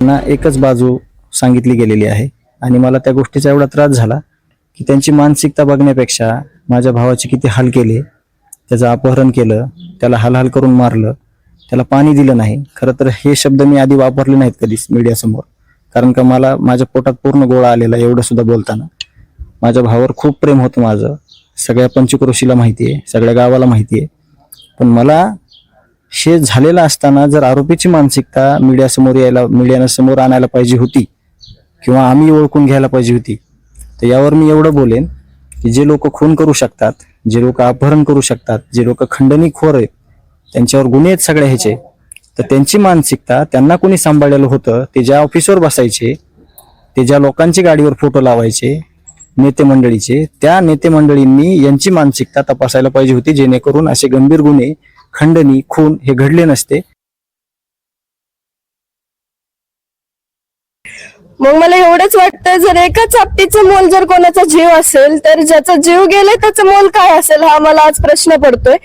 त्यांना एकच बाजू सांगितली गेलेली आहे. आणि मला त्या गोष्टीचा एवढा त्रास झाला की त्यांची मानसिकता बघण्यापेक्षा माझ्या भावाचे किती हाल केले त्याचं अपहरण केलं त्याला हालहाल करून मारलं त्याला पाणी दिलं नाही. खरं तर हे शब्द मी आधी वापरले नाहीत कधीच मीडियासमोर. कारण का मला माझ्या पोटात पूर्ण गोळा आलेला एवढं सुद्धा बोलताना. माझ्या भावावर खूप प्रेम होतं माझं. सगळ्या पंचक्रोशीला माहिती आहे सगळ्या गावाला माहिती आहे. पण मला हे झालेलं असताना जर आरोपीची मानसिकता मीडियासमोर यायला मीडियानं समोर आणायला पाहिजे होती किंवा आम्ही ओळखून घ्यायला पाहिजे होती तर यावर मी एवढं बोलेन की जे लोक खून करू शकतात जे लोक अपहरण करू शकतात जे लोक खंडणी खोर आहेत त्यांच्यावर गुन्हे आहेत सगळे ह्याचे तर त्यांची मानसिकता त्यांना कोणी सांभाळलेलं होतं ते ज्या ऑफिसवर बसायचे ते ज्या लोकांची गाडीवर फोटो लावायचे नेते मंडळीचे त्या नेते मंडळींनी यांची मानसिकता तपासायला पाहिजे होती जेणेकरून असे गंभीर गुन्हे खंडणी खून हे घडले नसते. मग मला एवढंच वाटतं जर एका चापटीचं मोल जर कोणाचा जीव असेल तर ज्याचा जीव गेलाय त्याचं मोल काय असेल हा मला आज प्रश्न पडतोय.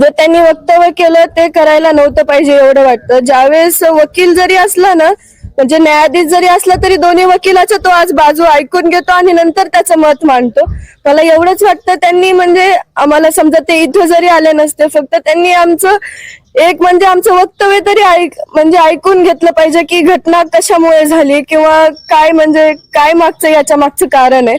जर त्यांनी वक्तव्य केलं ते करायला नव्हतं पाहिजे एवढं वाटतं. ज्यावेळेस वकील जरी असला ना म्हणजे न्यायाधीश जरी असला तरी दोन्ही वकिलाच्या तो आज बाजू ऐकून घेतो आणि नंतर त्याचं मत मांडतो. मला एवढंच वाटतं त्यांनी म्हणजे आम्हाला समजा ते इथं जरी आले नसते फक्त त्यांनी आमचं एक म्हणजे आमचं वक्तव्य तरी ऐक म्हणजे ऐकून घेतलं पाहिजे की घटना कशामुळे झाली किंवा काय म्हणजे काय मागचं याच्या मागचं कारण आहे.